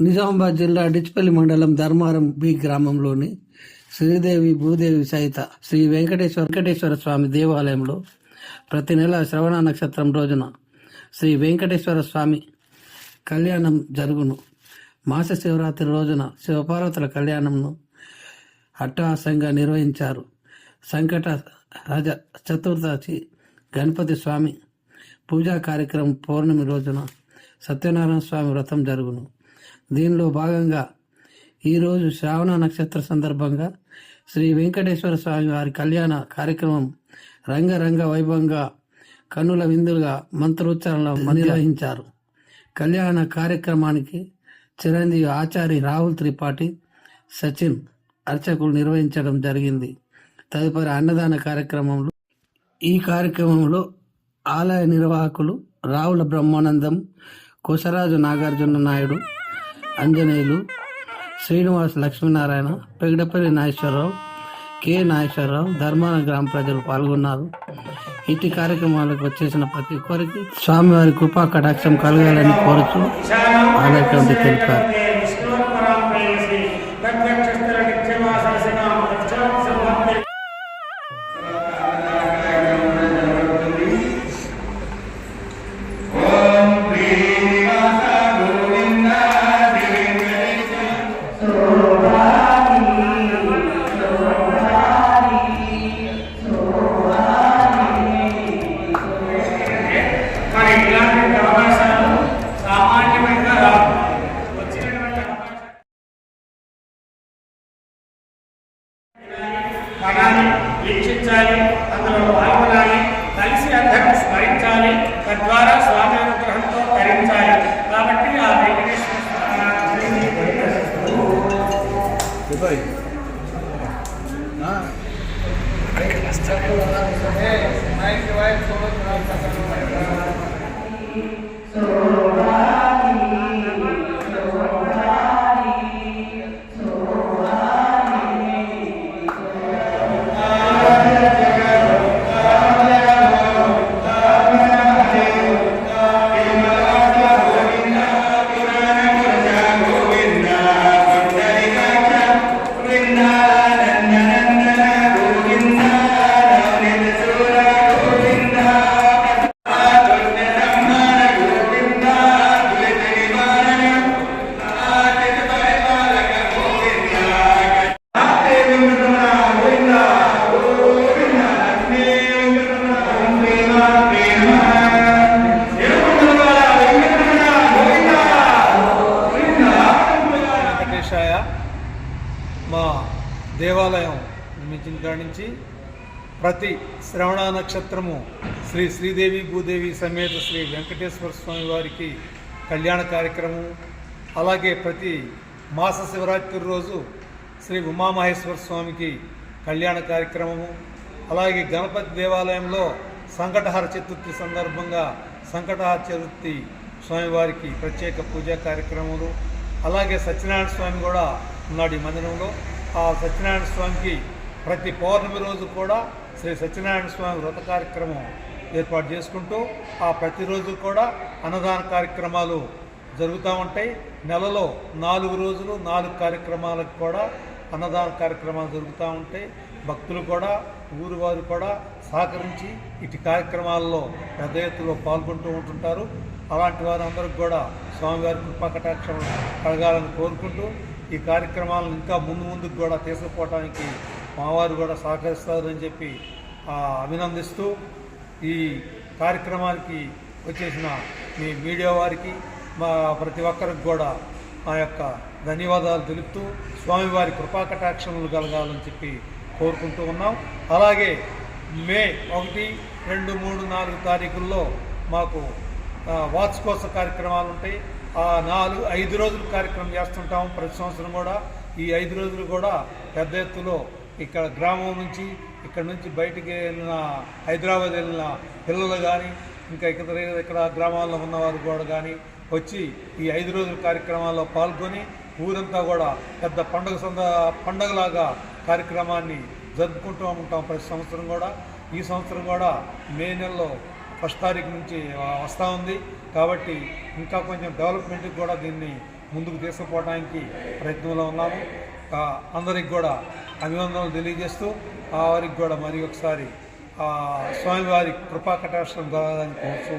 నిజామాబాద్ జిల్లా డిచ్పల్లి మండలం ధర్మారం బి గ్రామంలోని శ్రీదేవి భూదేవి సహిత శ్రీ వెంకటేశ్వర వెంకటేశ్వర స్వామి దేవాలయంలో ప్రతి నెల శ్రవణ నక్షత్రం రోజున శ్రీ వెంకటేశ్వర స్వామి కళ్యాణం జరుగును. మాస శివరాత్రి రోజున శివపార్వతుల కళ్యాణంను అట్టహాసంగా నిర్వహించారు. సంకట రజ చతుర్దశి గణపతి స్వామి పూజా కార్యక్రమం పౌర్ణమి రోజున సత్యనారాయణ స్వామి వ్రతం జరుగును. దీనిలో భాగంగా ఈరోజు శ్రావణ నక్షత్ర సందర్భంగా శ్రీ వెంకటేశ్వర స్వామి వారి కళ్యాణ కార్యక్రమం రంగరంగ వైభవంగా కన్నుల విందులుగా మంత్రోచ్చారణ నిర్వహించారు. కళ్యాణ కార్యక్రమానికి చిరంజీవి ఆచారి రాహుల్ త్రిపాఠి సచిన్ అర్చకులు నిర్వహించడం జరిగింది. తదుపరి అన్నదాన కార్యక్రమంలో ఈ కార్యక్రమంలో ఆలయ నిర్వాహకులు రావుల బ్రహ్మానందం కొసరాజు నాగార్జున నాయుడు అంజనేయులు శ్రీనివాస్ లక్ష్మీనారాయణ పెగడపల్లి నాగేశ్వరరావు కె నాగేశ్వరరావు ధర్మాన గ్రామ ప్రజలు పాల్గొన్నారు. ఇటు కార్యక్రమాలకు వచ్చేసిన ప్రతి ఒక్కరికి స్వామివారి కృపా కటాక్షం కలగాలని కోరుతూ ఆలయ తెలిపారు. మనాన్ని వీక్షించాలి అందులో పాల్గొనాలి కలిసి అందరిని స్మరించాలి తద్వారా స్వామి అనుగ్రహంతో తరించాలి. కాబట్టి ఆ వెంకటేశ్వర స్వామి మా దేవాలయం నిర్మించిన కాడి నుంచి ప్రతి శ్రవణ నక్షత్రము శ్రీ శ్రీదేవి భూదేవి సమేత శ్రీ వెంకటేశ్వర స్వామి వారికి కళ్యాణ కార్యక్రమం అలాగే ప్రతి మాస శివరాత్రి రోజు శ్రీ ఉమామహేశ్వర స్వామికి కళ్యాణ కార్యక్రమము అలాగే గణపతి దేవాలయంలో సంకటహార చతుర్థి సందర్భంగా సంకటహార చతుర్థి స్వామివారికి ప్రత్యేక పూజా కార్యక్రమాలు అలాగే సత్యనారాయణ స్వామి కూడా ఉన్నాడు ఈ మందిరంలో ఆ సత్యనారాయణ స్వామికి ప్రతి పౌర్ణమి రోజు కూడా శ్రీ సత్యనారాయణ స్వామి వ్రత కార్యక్రమం ఏర్పాటు చేసుకుంటూ ఆ ప్రతిరోజు కూడా అన్నదాన కార్యక్రమాలు జరుగుతూ ఉంటాయి. నెలలో నాలుగు రోజులు నాలుగు కార్యక్రమాలకు కూడా అన్నదాన కార్యక్రమాలు జరుగుతూ ఉంటాయి. భక్తులు కూడా ఊరు వారు కూడా సహకరించి ఇటు కార్యక్రమాల్లో పెద్ద ఎత్తులో పాల్గొంటూ ఉంటుంటారు. అలాంటి వారందరికీ కూడా స్వామివారి కృపాకటాక్షం కలగాలని కోరుకుంటూ ఈ కార్యక్రమాలను ఇంకా ముందు ముందుకు కూడా తీసుకుపోవడానికి మావారు కూడా సహకరిస్తారని చెప్పి అభినందిస్తూ ఈ కార్యక్రమానికి వచ్చేసిన మీ మీడియా వారికి మా ప్రతి ఒక్కరికి కూడా మా యొక్క ధన్యవాదాలు తెలుపుతూ స్వామివారి కృపాకటాక్షములు కలగాలని చెప్పి కోరుకుంటూ ఉన్నాం. అలాగే మే ఒకటి రెండు మూడు నాలుగు తారీఖుల్లో మాకు ఆ, వార్షికోత్సవ కార్యక్రమాలు ఉంటాయి. నాలుగు ఐదు రోజులు కార్యక్రమం చేస్తుంటాం ప్రతి సంవత్సరం కూడా. ఈ ఐదు రోజులు కూడా పెద్ద ఎత్తులో ఇక్కడ గ్రామం నుంచి ఇక్కడ నుంచి బయటికి వెళ్ళిన హైదరాబాద్ వెళ్ళిన పిల్లలు కానీ ఇంకా ఇక్కడ ఇక్కడ గ్రామాల్లో ఉన్నవారు కూడా కానీ వచ్చి ఈ ఐదు రోజుల కార్యక్రమాల్లో పాల్గొని ఊరంతా కూడా పెద్ద పండుగ సంద పండగలాగా కార్యక్రమాన్ని జరుపుకుంటూ ఉంటాం ప్రతి సంవత్సరం కూడా. ఈ సంవత్సరం కూడా మే నెలలో ఫస్ట్ తారీఖు నుంచి వస్తూ ఉంది. కాబట్టి ఇంకా కొంచెం డెవలప్మెంట్కి కూడా దీన్ని ముందుకు తీసుకుపోవడానికి ప్రయత్నంలో ఉన్నాము. అందరికి కూడా అభివందనలు తెలియజేస్తూ ఆ వారికి కూడా మరి ఒకసారి స్వామివారి కృపా కటాక్షం కలగాలని కోరుతూ